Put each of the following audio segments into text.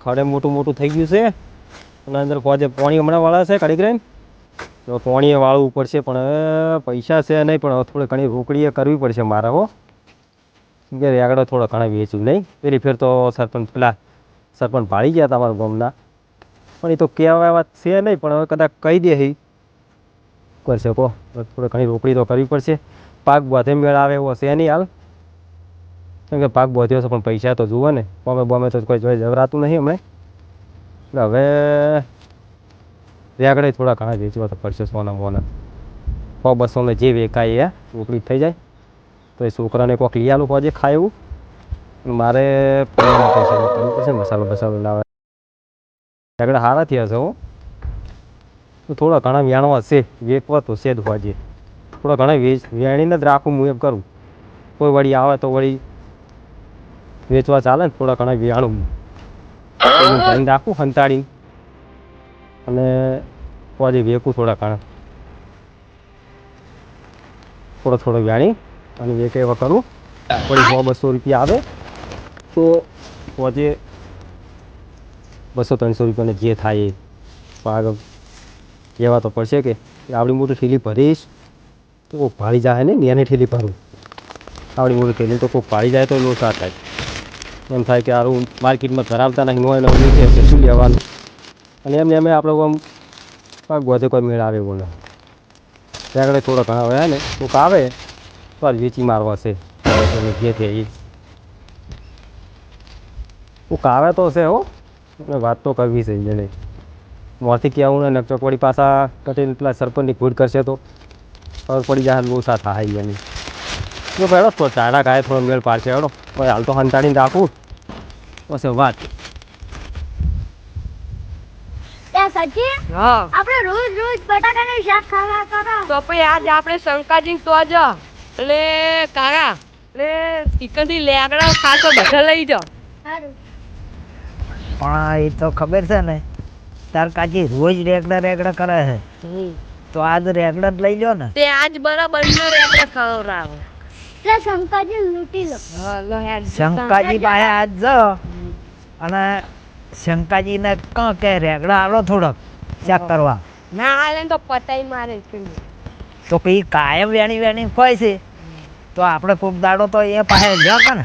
ખડે મોટું મોટું થઈ ગયું છે. અને અંદર પહોંચે પાણી હમણાં વાળા છે કડીક રહીને. તો પાણીએ વાળવું પડશે, પણ પૈસા છે નહીં, પણ થોડી ઘણી રોકડીએ કરવી પડશે મારે, હો. આગળ રેગડો થોડો ઘણા વેચું, નહીં? પેલી ફેર તો સરપંચ, પેલા સરપંચ ભાળી ગયા તમારા ગામના. પણ એ તો કહેવાય વાત છે નહીં, પણ હવે કદાચ કહી દે કરશે કહો થોડી ઘણી રોકડી તો કરવી પડશે. પાક બધે મેળ આવે એવો છે નહીં હાલ. કેમ કે પાક બોધ્યો છે, પણ પૈસા તો જુઓ ને. બોમે બોમે તો કોઈ જોઈ જવરાતું નહીં હમણાં. એટલે હવે રેગડે થોડા ઘણા વેચવા તો પડશે સોના મોના સો બસોને જે વેકાય એ, રોકડી થઈ જાય. તો એ છોકરાને કોઈક લઈ આલું હોજે ખાય. મારે પડશે, મસાલો બસાલો લાવે રેગડા સારા થયા છે હો. તો થોડા ઘણા વ્યાણવા છે વેચવા તો છે જ થોડા ઘણા વેચ વેણીને જ રાખું હું એમ કરું. કોઈ વળી આવે તો વળી વેચવા ચાલે ને થોડા ઘણા વિયાણું એનું ભરીને રાખું હંતાડીને અને પછી વેકું થોડા ઘણા. થોડો થોડો વ્યાણી અને વેકે એવા કરું. પછી સો બસો રૂપિયા આવે. તો પછી બસો ત્રણસો રૂપિયાને જે થાય એ પાગ કહેવા તો પડશે કે આવડી મોટી ઠેલી ભરીશ તો ભાળી જાય ને એને ઠેલી ભરું. આવડી મોટી ઠેલી તો કોઈ ભાળી જાય તો લોસા થાય. એમ થાય કે આરું માર્કેટમાં ધરાવતા નહીં હોય છે શું લેવાનું? અને એમને એમ આપણે આમ પાક વધે કોઈ મેળ આવે બોલે ત્યાં આગળ થોડા ઘણા હોય ને કોઈક આવે તો વેચી મારવા છે. જે છે એ. કોઈક આવે તો છે હો અને વાત તો કરવી છે એને. મોરથી કહેવું ને નકચોકવાડી પાછા કટેલ પેલા સરપંચની ભૂલ કરશે તો ખબર પડી જાય લોસા થાય એની. જો પેલો તો ચાડા ગાય થોડો મેળ પાડશે, હેડો. હાલ તો હંતાડીને રાખું. પછી વાત ત્યાં સચિન હા. આપણે રોજ રોજ બટાકાનું શાક ખાવા કરો તો. પછી આજ આપણે શંકાજી તો જ એટલે કાકા એટલે ચિકનથી લેગડા ખાસો બધા લઈ જાઓ. પણ એ તો ખબર છે ને તાર કાચી રોજ રેગડા રેગડા કરે છે. તો આજ રેગડા જ લઈ લો ને. તે આજ બરાબર રેગડા ખવડાવો. એટલે શંકરજી લૂંટી લો. હા લો હેડ. શંકાજી પાસે આજ જો. અને શંકાજીને કહો કે રેગડા આલો થોડોક ચેક કરવા. ના ને તો પતાઈ મારે તો કઈ કાયમ વેણી વેણી ફોય છે. તો આપણે કોક દાડો તો એ પાસે લ્યો કે ને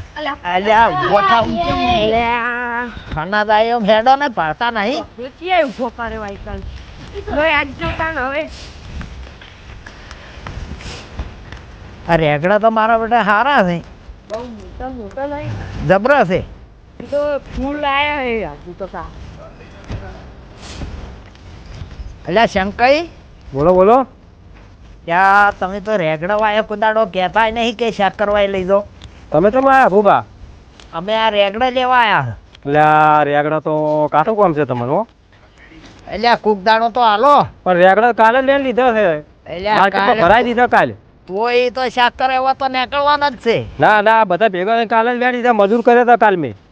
અલ્યા ગોઠા એટલે આ ખાના દાયો હેડો ને પાડતા નહીં. વેચી આવ્યું કરે વાયકલ. લો આજ જોતા ને હવે. આ રેગડા તો મારા બેટા સારા છે. જબરા છે. તો ફૂલ આયા હે હજુ તો કા અલ્યા શંકાઈ? બોલો બોલો. ત્યાં તમે તો રેગડા વાય કુદાડો કહેતા નહીં કે શાક કરવાય લઈ દો તમે તો આયા ભૂબા? અમે આ રેગડા લેવા આયા. એટલે આ રેગડા તો કાઠું કામ છે તમારું હો. એટલે કુકદાણો તો હાલો. પણ રેગડા કાલે લઈ લીધા છે. એટલે માર્કેટમાં કાલે- ભરાઈ દીધા કાલે. તો એ તો શાક કરે એવા તો નીકળવાના જ છે. ના ના બધા ભેગા થઈને કાલે જ વેચી દીધા મજૂર કર્યા હતા કાલ મેં. તો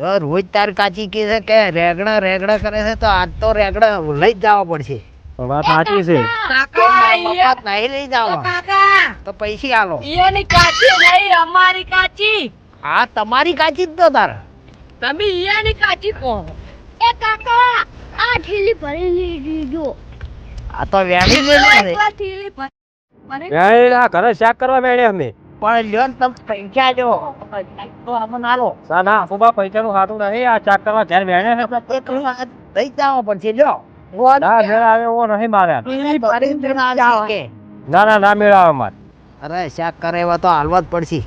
રોજ તાર કાચી કહે છે કે રેગડા રેગડા કરે છે તો આજ તો રેગડા લઈ જ જવા પડશે. વાત સાચી છે. કાકા નહીં લઈ જવા. તો પૈસા આલો. એની કાચી નહીં અમારી કાચી. આ તમારી કાચી જ તો તાર. તમે ઈયાની કાચી કો એ કાકા આ ઠેલી ભરી લીધો આ તો વેણી મેલી છે. ભરી આ ઘરે શાક કરવા વેણે અમે. પણ લ્યો ને તમે પૈસા જો. તો અમને આલો ના ના ભૂબા પૈસાનું ખાતું નહીં આ શાક કરવા ઘેર વેણે છે. એક વાર લઈ લ્યો. ના મેળ આવે એવો નહીં મારે. ના ના ના મેળ આવે મારે. અરે શાક કરે એવા તો હાલવા જ પડશે.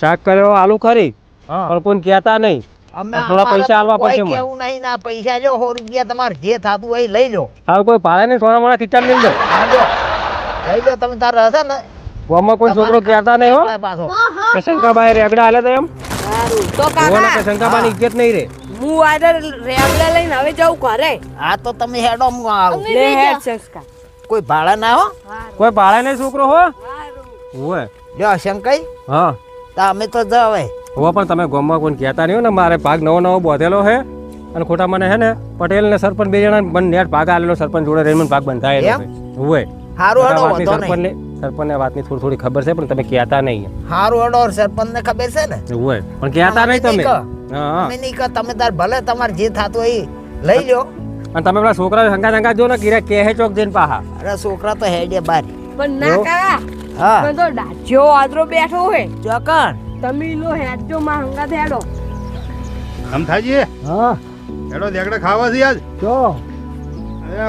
શાક કર્યો હાલું ખરી. પણ કોઈ કહેતા નહીં. થોડા પૈસા હાલવા પડશે એવું નહીં ના પૈસા જો સો રૂપિયા તમારે જે થતું હોય એ લઈ લો કોઈ ભાડે નહીં સોના મોના ખીચામ નહીં લઈ લો તમે તારે હશે ને? ગામમાં કોઈ છોકરો કહેતા નહીં હો. કે શંકાબાઈ રેગડા હાલે તો એમ. તો જોવાના કે કાકા શંકાબાની ઇજ્જત નહીં રે. હું આજે રેગડા લઈને હવે જાઉં ઘરે. આ તો તમે હેડો હું આવું. લે હેડ સંસ્કાર. કોઈ ભાડા ના હો? કોઈ ભાડા નહીં છોકરો હો? હોય લ્યો શંકાઈ હા. તા અમે તો જ હવે. હવે પણ તમે ગોમમાં કોઈ કહેતા નહીં હો ને મારે ભાગ નવો નવો બોધેલો છે અને ખોટા મને હે ને પટેલ ને સરપંચ બે જણા મને નેટ ભાગ આલેલો સરપંચ જોડે રહીને ભાગ બંધાયેલો હોય સારું હેડો વાંધો નહીં. સરપંચને સરપંચને વાતની થોડી થોડી ખબર છે પણ તમે કહેતા નહીં હારું હેડો સરપંચ ને ખબર છે ને? હોય. પણ કહેતા નહીં તમે. અમે હા હા. નહીં કહો તમે તાર ભલે તમારે જે થતું હોય લઈ લો અને તમે પેલા છોકરા હંગા હંગા જો ને કિરા કે ચોક જઈને પાહા. અરે છોકરા તો હેડે બાર. પણ ના? કાકા. હા. પણ તો ડાચ્યો આદરો બેઠો હોય. ચોકણ. તમે લો હેડજો માં હંગાત હેડો. અમથાજી હા. હેડો દેગડા ખાવા છે આજ. જો.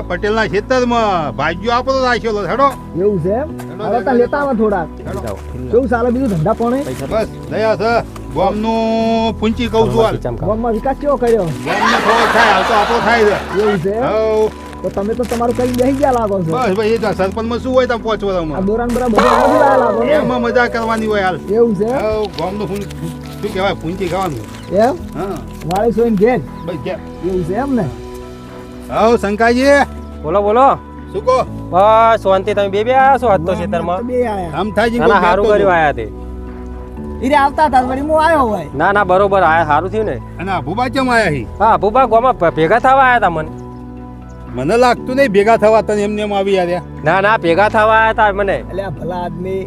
પટેલ ના ખેતરમાં ભાજ્યો આપો તો રાખેલો હેડો. એવું છે એમ? હવે તા લેતા આવો થોડા. કેવું ચાલે બીજું ધંધા પણ? બસ દયા છે. ગોમનું પૂંચી કહું છું હાલ. માં વિકાસ કેવો કર્યો? ગોમનો થોડો થાય હાલ તો આપો થાય છે. એવું છે? તો તમે તો તમારું કઈ બેસી ગયા લાગો છો? બસ ભાઈ એ તો સરપંચમાં શું હોય તમે પાંચ આ વર્ષમાં દોરાન બરા બધું આવી ગયા લાગો એમાં મજા કરવાની હોય હાલ. એવું છે? એમ? નું શું કહેવાય પૂંચી ખાવાનું. એમ? હા. વાળી સોઈન ઘેર? બસ એવું છે એમ ને હઉ શંકાજી બોલો બોલો. શું કહો? બસ શાંતિ. તમે બે બે આયા છો હાથ તો ખેતરમાં? બે આયા. અમથાજી ના ના સારું કર્યું આયા તે. ઈરે આવતા હતા વળી હું આયો હોય? ના ના બરોબર આયા સારું થયું ને. અને આ ભૂબા ચમ આયા હી? હા ભૂપા ગોમાં ભેગા થવા આયા તા મને. મને લાગતું નહીં ભેગા થવા તને એમને એમ આવી યાર ના ના ભેગા થવા આયા તા મને. એટલે આ ભલા આદમી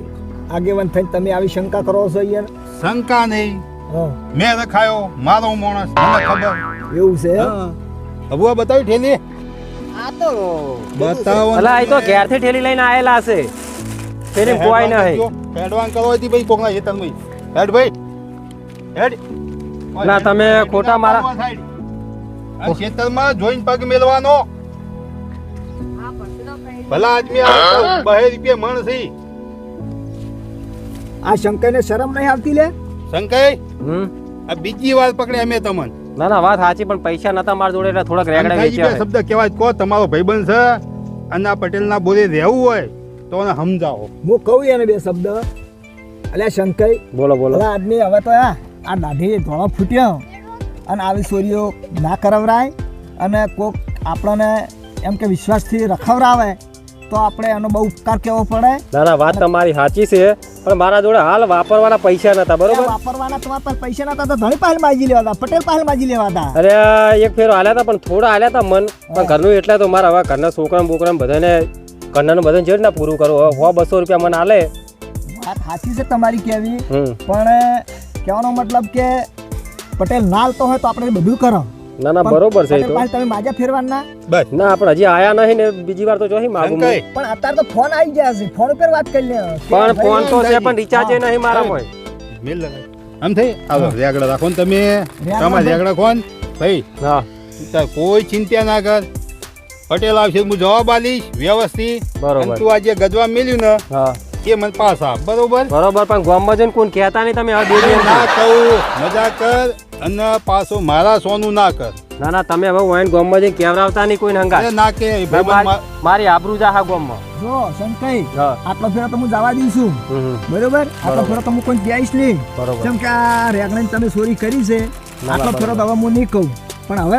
આગેવાન થઈને તમે આવી શંકા કરો છો યાર? શંકા નહીં. હા. મેં રખાયો મારો માણસ મને ખબર. એવું છે? હા. અબુઆ બતાવી ઠેલી? આ તો બતાવો અલા આ તો ઘેરથી ઠેલી લઈને આયેલા હશે. ફેરી કોઈ હે હેડવાન કરો હતી ભાઈ કોકના હેતન ભાઈ હેડ ભાઈ. હેડ. ના, તમે ખોટા મારા- આ ખેતરમાં જોઈન પગ મેલવાનો ભલા આદમી આ બહે રૂપિયા મણ છે. આ શંકાને શરમ નહીં આવતી લે? શંકર હમ. આ બીજી વાર પકડ્યા મેં તમને. ના ના વાત સાચી પણ પૈસા નતા મારા જોડે એટલે થોડાક રેગડા વેચ્યા છે. શબ્દ કહેવાય કો તમારો ભાઈબંધ છે અને આ પટેલના બોલે રહેવું હોય તો એને સમજાવો. હું કહું એને બે શબ્દ. અલ્યા શંકર બોલો બોલો. આજની આદમી હવે તો આ આ દાઢી ધોળો ફૂટ્યો. અને આવી ચોરીઓ ના કરાવરાય. અને કોક આપણને એમ કે વિશ્વાસથી રખવરાવે તો આપણે એનો બહુ ઉપકાર કેવો પડે? ના ના વાત તમારી સાચી છે. પણ મારા જોડે હાલ વાપરવાના પૈસા નતા બરોબર? વાપરવાના તમારા પાસે પૈસા નતા તો ધણી પાસે માજી લેવા હતા પટેલ પાસે માજી લેવા હતા. અરે એક ફેરો હાલ્યા હતા પણ થોડા હાલ્યા હતા મન. પણ ઘરનું એટલે તો મારા હવે ઘરના છોકરા બોકરા બધાને ઘરનાનું બધાને જેડ ના પૂરું કરો. હવે બસો રૂપિયા મને હાલે વાત સાચી છે તમારી કેવી. પણ કહેવાનો મતલબ કે પટેલ ના હાલતો હોય તો આપણે બધું કરો ના ના બરોબર છે તો. તમે માજા ફેરવાના? બસ. ના આપણે હજી આયા નહીં ને બીજી વાર તો જોહી માગું પણ અત્યારે તો ફોન આવી ગયા છે. ફોન પર વાત કરી લે. પણ ફોન તો છે પણ રિચાર્જ નહીં મારામાં મેલ લગાય. આમ થઈ? આવો રેગડા રાખો ને તમે. તમારા ભાઈ. રેગડા કોણ ભાઈ હા. તાર કોઈ ચિંતા ના કર. પટેલ આવશે હું જવાબ આલીશ વ્યવસ્થિત. બરોબર. તું આજે ગજવા મેલ્યું ને હા. એ મને પાસ આપ બરોબર? બરોબર પણ ગામમાં જઈને કોણ કહેતા નહીં તમે આ બે બે ના કહું મજા કર. અને પાછો મારા સોનું ના કર. ના ના તમે હવે વાઈન ગામમાં જઈને કેવરાવતા નહીં કોઈ હંગા ના કે મારી આબરૂ જા હા ગામમાં. જો સંકઈ આટલો ફેરો તો હું જવા દઈશું. બરોબર? આટલો. ફેરો તો હું કોઈ જઈશ નહીં. કેમ કે આ રેગણાની તમે ચોરી કરી છે આટલો ફેરો તો હવે હું નહીં કહું. પણ હવે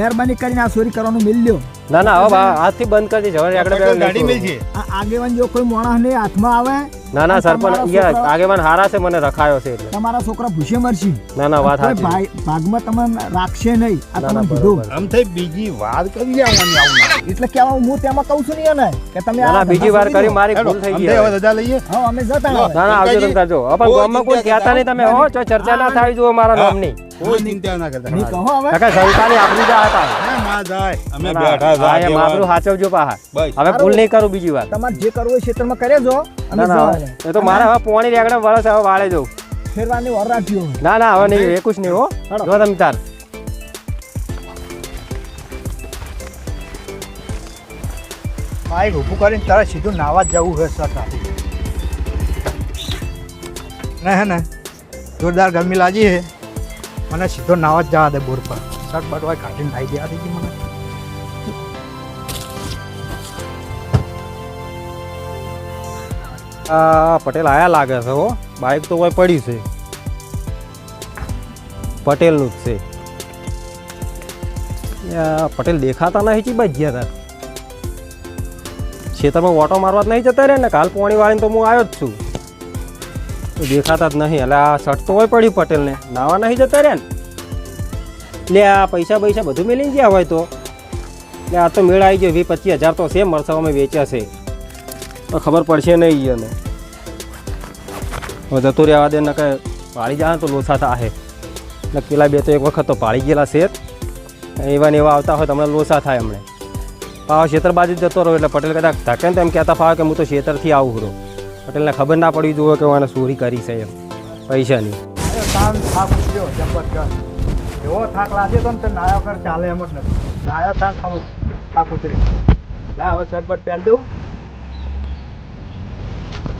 મહેરબાની કરીને આ ચોરી કરવાનું મિલ્યો ના ના હવે હાથથી બંધ કરી દેજો હવે આગળ ગાડી મેલ છે. આગેવાન જો કોઈ માણસ ને હાથમાં આવે ના ના સરપંચ તમારા આગેવાન હારા છે મને રખાયો છે એટલે. તમારા છોકરા ભૂસે મરશે. ના ના વાત સાચી ભાઈ ભાગમાં તમને રાખશે નહીં. આ તમે કીધું. આમ થઈ બીજી વાર કરી આવવાની આવું એટલે કે હું તેમાં કહું છું ને કે તમે ના ના બીજી વાર કરી મારી ભૂલ થઈ ગઈ હવે. રજા લઈએ. હા અમે જતા હવે. ના ના આવજો તમે કરજો હવે ગામમાં કોઈ કહેતા નહીં તમે હો ચર્ચા ના થાય જો મારા. નામની. કોઈ ચિંતા ના કરતા. નહીં કહો હવે. કાકા શંકાની આબરૂ જા હતા ના, જાય. અમે ના, ના, બેઠા હા, એમ હતા સાચવજો પાહા. હવે ભૂલ નહીં કરું બીજી વાર. તમારે જે કરવું હોય ક્ષેત્રમાં કરે જો. ના ના જવા હવે- દે. એ તો મારે હવે પોણી રેગડા વરસ હવે વાળે જવું ફેરવાની વર રાખ્યો ના ના હવે નહીં એકુશ નહીં હો. જો તમે તાર. બાઈક ઊભું કરીને તારે સીધું નાવા જવું હશે સટા ને હે ને? જોરદાર ગરમી લાગી હે. મને સીધો નાવા જ જવા દે બોર પર. બટ હોય કાઢીને નાઈ થઈ દીધી મને? આ પટેલ આયા લાગે છે હો. બાઇક તો કોઈ પડી છે. પટેલનું જ છે. પટેલ દેખાતા નહીં ચી બાજ ગયા હતા ખેતરમાં ઓટો મારવા જ નહીં જતા રહે ને, કાલ પોણી વાળીને તો હું આવ્યો જ છું. દેખાતા જ નહીં, એટલે આ શર્ટ તો હોય પડી પટેલને. નાવા નહીં જતા રહે ને? લે, આ પૈસા પૈસા બધું મેલી ગયા હોય તો. એટલે આ તો મેળ આવી ગયો, વીસ પચીસ હજાર તો છે મરસાવામાં વેચ્યા છે. પણ ખબર પડશે નહીં એને હવે જતો રહેવા દે ને કે પાળી જાય તો લોસા થાય એટલે પેલા બે તો એક વખત તો પાડી ગયેલા શેર એવા ને એવા આવતા હોય તો હમણાં લોસા થાય હમણે. પાછો શેતર બાજુ જતો રહ્યો એટલે પટેલ કદાચ ધકે ને તો એમ કહેતા ફાવે કે હું તો ખેતરથી આવું રહું. પટેલને ખબર ના પડી જોવે કે મને ચોરી કરી છે એમ. પૈસાની. એવો થાક લાગે તો ને નાયા વગર ચાલે એમ જ નથી. નાયા થાક ખાવ થાક ઉતરી લા, હવે શરબત પહેર દઉં.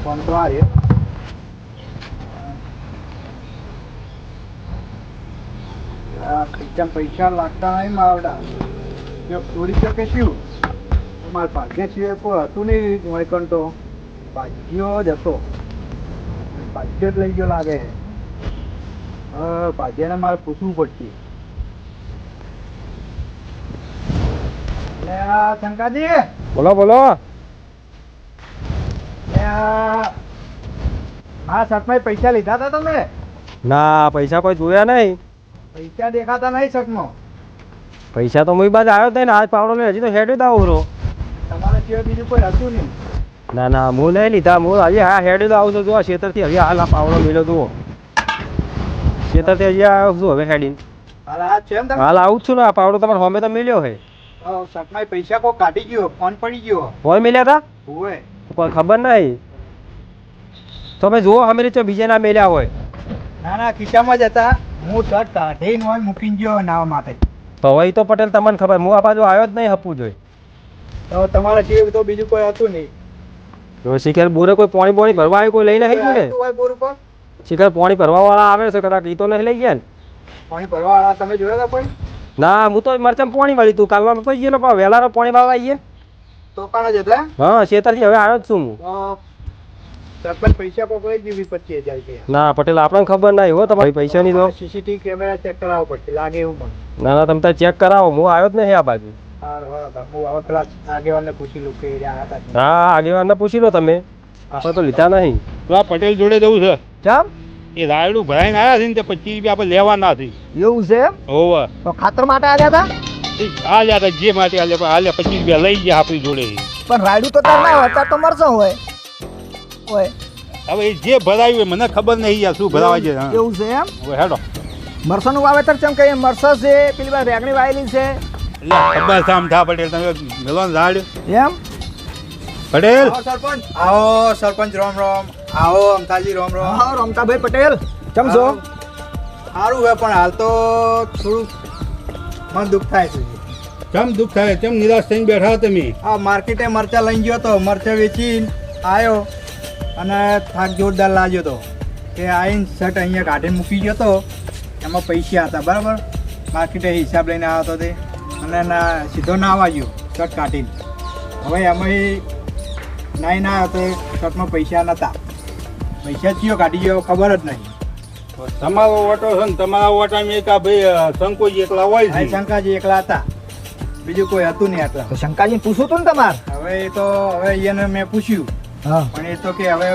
ફોન તો આ રહ્યો પૈસા લાગતા નહીં માવડા. જો ચોરી શકે શું? મારા ભાગ્ય સિવાય કોઈ હતું નહીં વળકણ તો ભાગ્યો જ હતો. ભાગ્ય જ લઈ ગયો લાગે. ભાગ્યને મારે પૂછવું પડશે. શંકાજી. બોલો બોલો. આ શર્ટમાં પૈસા લીધા હતા તમે? ના પૈસા કોઈ જોયા નહીં. પૈસા દેખાતા નહીં શર્ટમાં. પૈસા તો હું બાદ આવ્યો હતો ને આજ પાવડો લઈ હજી તો હેડ જ ઉભરો તમારે સિવાય બીજું કોઈ હતું નહીં. ના ના હું નહીં લીધા હું હજી હા હેડ તો આવું છું જો આ હજી હાલ આ પાવડો મેળ્યો જુઓ તે અહીંયા આવ્યો છું હવે હેડીને હાલ આ છે તમે હાલ આવું છું ને આ પાવડો તમારે હોમે તો મળ્યો હે શર્ટમાં પૈસા કોઈ કાઢી ગયો ફોન પડી ગયો. હોય મળ્યા હતા હોય કોઈ ખબર નહીં તમે જુઓ અમે રીતે બીજા ના મેલ્યા હોય. ના ના ખિસ્સામાં જ હતા. હું શર્ટ કાઢીને હોય મૂકીને ગયો નાવા માટે. તો હવે તો પટેલ તમને ખબર હું આ બાજુ આવ્યો જ નહીં હપવું જોઈએ તો તમારા જે તો બીજું કોઈ હતું નહીં. જો શિખર બોરે કોઈ પાણી બોણી ભરવા આવ્યું કોઈ લઈને આવી ગયું ને? હોય બોર ઉપર? શિખર પાણી ભરવા વાળા આવે છે કદાચ ઈ તો નહીં લઈ ગયા ને. પાણી ભરવા વાળા તમે જોયા હતા કોઈ ના હું તો મરચાં પાણી વાળી તું કાલમાં પછી ગયેલો પણ વહેલાનો પાણી વાળવા આવીએ. તો કાણા જ એટલે હા શેતરથી હવે આવ્યો જ છું હું. સરપંચ પૈસા પકડાઈ દીધી પચીસ હજાર રૂપિયા. ના પટેલ આપણને ખબર નહીં હો તમારી પૈસાની તો. સીસીટીવી કેમેરા ચેક કરાવવો પડશે લાગે એવું પણ. ના ના તમે તાર ચેક કરાવો હું આવ્યો જ નહીં આ બાજુ. તો હું આગેવાનને પૂછી લઉં કે એ રહ્યા હતા કે નહીં. હા આગેવાનને પૂછી લો તમે. આપણે તો લીધા નહીં. તો પટેલ જોડે જવું છે? ચમ? એ રાયડું ભરાઈને આવ્યા છે ને તે પચીસ રૂપિયા આપણે લેવાના હતી એવું છે એમ? હોવે. તો ખાતર માટે આવ્યા હતા હાલ્યા હતા જે માટે હાલ્યા પણ હાલ્યા પચીસ રૂપિયા લઈ ગયા આપણી જોડે. પણ રાયડું તો તાર ના હોય તાર તો મરસો હોય. હોય હવે એ જે ભરાયું હોય મને ખબર નહીં યાર શું ભરાવા છે. એવું છે એમ? હવે હેડો. મરસાનું વાવેતર ચમ કે મરસા છે? પેલી વાર રેગણી વાયેલી છે. એટલે ખબર સામ થા પટેલ તમે મેલો ઝાડ એમ? પટેલ? સરપંચ. આવો સરપંચ રામ રામ. આવો અમતાજી રોમ રોમ. આવો રમતાભાઈ પટેલ. કેમ છો? સારું હોય પણ હાલ તો થોડું મન દુઃખ થાય છે. કેમ દુઃખ થાય? કેમ નિરાશ થઈને બેઠા તમે? આ માર્કેટે મરચા લઈ ગયો તો મરચા વેચીને આવ્યો અને થાક જોરદાર લાગ્યો તો કે આવીને શર્ટ અહીંયા કાઢીને મૂકી ગયો તો એમાં પૈસા હતા બરાબર? માર્કેટે હિસાબ લઈને આવ્યો તો તે. અને ના સીધો ના આવવા ગયો શર્ટ કાઢીને. હવે એમાં નાઈ ના આવ્યો તો શર્ટમાં પૈસા નહોતા પૈસા ચિયો કાઢી ગયો ખબર જ નહીં. તમારો ઓટો છે ને તમારા ઓટામાં એક આ ભાઈ શંકુજી એકલા હોય છે. શંકાજી એકલા હતા. બીજું કોઈ હતું નહીં આટલા. તો શંકાજી પૂછ્યું તું ને તમારે? હવે એ તો હવે એને મેં પૂછ્યું. હા. પણ એ તો કે હવે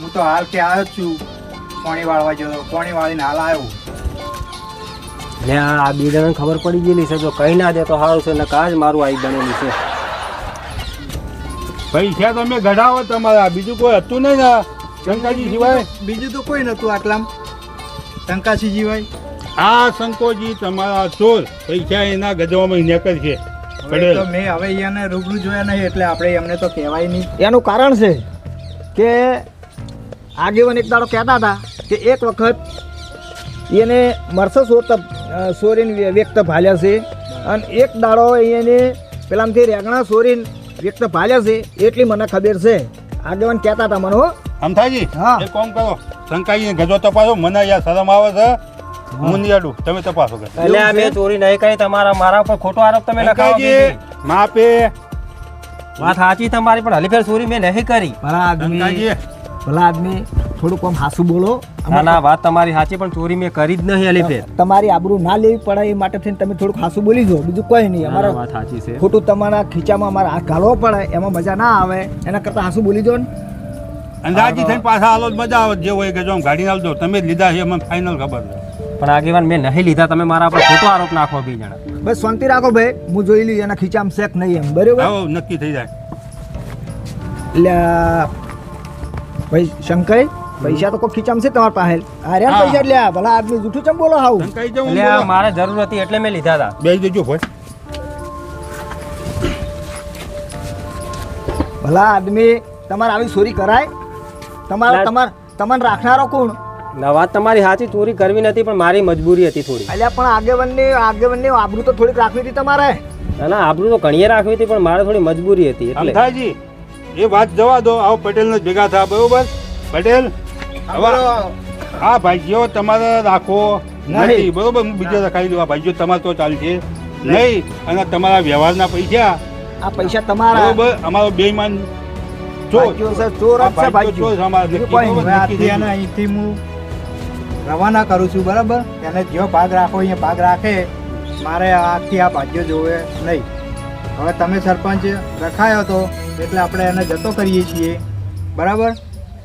હું તો હાલ કે આવ્યો જ છું. પાણી વાળવા ગયો તો પાણી વાળીને હાલ આવ્યો. ને આ બે જણાને ખબર પડી ગયેલી છે જો કહી ના દે તો સારું છે ને કાજ મારું આવી બનેલું છે. પૈસા તમે ગઢાવો તમારા. બીજું કોઈ હતું નહીં ને? શંકાજી સિવાય? બીજું તો કોઈ નતું આટલામાં. શંકાસી જીવાય આ શંકોજી તમારા ચોર પૈસા એના ગજવામાં નીકળ છે તો મેં હવે એને રૂબરૂ જોયા નહીં એટલે આપણે એમને તો કહેવાય નહીં. એનું કારણ છે કે આગેવાન એક દાડો કહેતા હતા કે એક વખત એને મરસો સોત સોરીને વ્યક્ત ભાલ્યા છે. અને એક દાડો એને પેલામાંથી રેગણા સોરીન વ્યક્ત ભાલ્યા છે એટલી મને ખબર છે. આગેવાન કહેતા હતા મને હો. અમથાજી હા. એક કામ કરો શંકાજી ગજો તપાસો મને યાર શરમ આવે છે. હું. નહીં અડું તમે તપાસો કે. એટલે આ મેં ચોરી નહીં કરી તમારા મારા ઉપર ખોટો આરોપ તમે લગાવો શંકાજી માપે વાત સાચી તમારી પણ હલીફેર ચોરી મેં નહીં કરી. ભલા આદમી ભલા આદમી થોડુંક આમ હાસું બોલો. ના ના વાત તમારી સાચી પણ ચોરી મેં કરી જ નહીં હલીફેર. તમારી આબરૂ ના લેવી પડે એ માટે થઈને તમે થોડુંક હાસું બોલી દો બીજું કોઈ નહીં. અમારા વાત સાચી છે. ખોટું તમારા ખીચામાં અમારે હાથ ઘાલવો પડે એમાં મજા ના આવે. એના કરતાં હાસું બોલી દો ને. અંદાજી થઈને પાછા હાલો જ મજા આવે જે હોય જો ગાડી આવજો તમે જ લીધા છે મને ફાઇનલ ખબર છે. પણ આગેવાન મેં નહીં લીધા તમે મારા પર ખોટો આરોપ નાખો બી જણા. બસ શાંતિ રાખો ભાઈ હું જોઈ લઈ એના ખીચામ શેક નહીં એમ બરાબર? આવો નક્કી થઈ જાય. એટલે ભાઈ શંકર પૈસા તો કોઈ ખીચામ છે તમારા પાસે? ને પૈસા લ્યા ભલા આદમી જૂઠું ચમ બોલો હાઉ આ મારે જરૂર હતી એટલે મેં લીધા હતા બેસી દેજો ભાઈ. ભલા આદમી તમારે આવી ચોરી કરાય? તમારા. તમાર તમને રાખનારો કોણ? ના વાત તમારી સાચી ચોરી કરવી નથી પણ મારી મજબૂરી હતી થોડી. અલ્યા પણ આગેવનની આગેવનની આબરૂ તો થોડીક રાખવી હતી તમારે. ના ના આબરૂ તો ઘણીએ રાખવી હતી પણ મારે થોડી મજબૂરી હતી એટલે. અમથાજી એ વાત જવા દો આવો પટેલને જ ભેગા થયા બરોબર? પટેલ હવે આ ભાઈઓ તમારે રાખો નથી બરોબર? હું બીજો રખાવી દઉં આ ભાઈઓ તમારે તો ચાલશે. નહીં. અને તમારા વ્યવહારના પૈસા આ પૈસા તમારા. બરોબર? અમારો બેઈમાન અહીંથી હું રવાના કરું છું બરાબર? એને જો ભાગ રાખો અહીંયા ભાગ રાખે. મારે આથી આ ભાગ્ય જોવે નહીં. હવે તમે સરપંચ રખાયો હતો એટલે આપણે એને જતો કરીએ છીએ. બરાબર?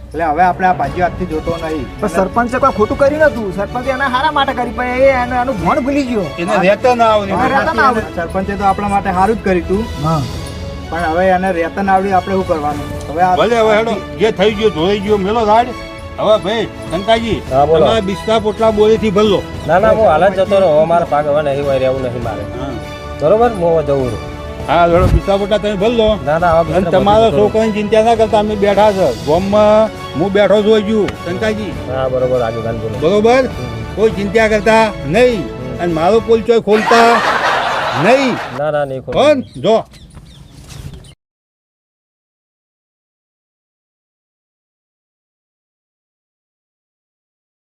એટલે હવે આપણે આ ભાગ્ય આજથી જોતો નહીં. પણ સરપંચે કોઈ ખોટું કર્યું નતું સરપંચે એના હારા માટે કરી પણ એ એને એનું ભણ ભૂલી ગયો. એને રહેતા ના આવે. સરપંચે તો આપણા માટે સારું જ કર્યું હતું હા. પણ હવે એને રહેતા આવડી આપણે શું કરવાનું? હવે આ- ભલે હવે હેડો. જે થઈ ગયો ધોઈ ગયો મેલો રાડ હવે ભાઈ શંકાજી હા, બોલો. બિસ્તા પોટલા બોરીથી ભરલો ના ના હું હાલત જતો રહો. હવે પાગ હવે નહીં હોય રહેવું નહીં મારે. બરોબર? હું હવે જવું રહું હા હેડો બિસ્તા પોટલા તમે ભલો ના ના હવે અને તમારા છોકરાની ચિંતા ના કરતા અમે બેઠા છે. ગોમમાં હું બેઠો છું હજુ. શંકાજી. હા બરોબર આગળ ગાન બોલો બરોબર? કોઈ ચિંતા કરતા નહીં. અને મારો પોલચો ખોલતા નહીં. ના ના નહીં ખોલ જો.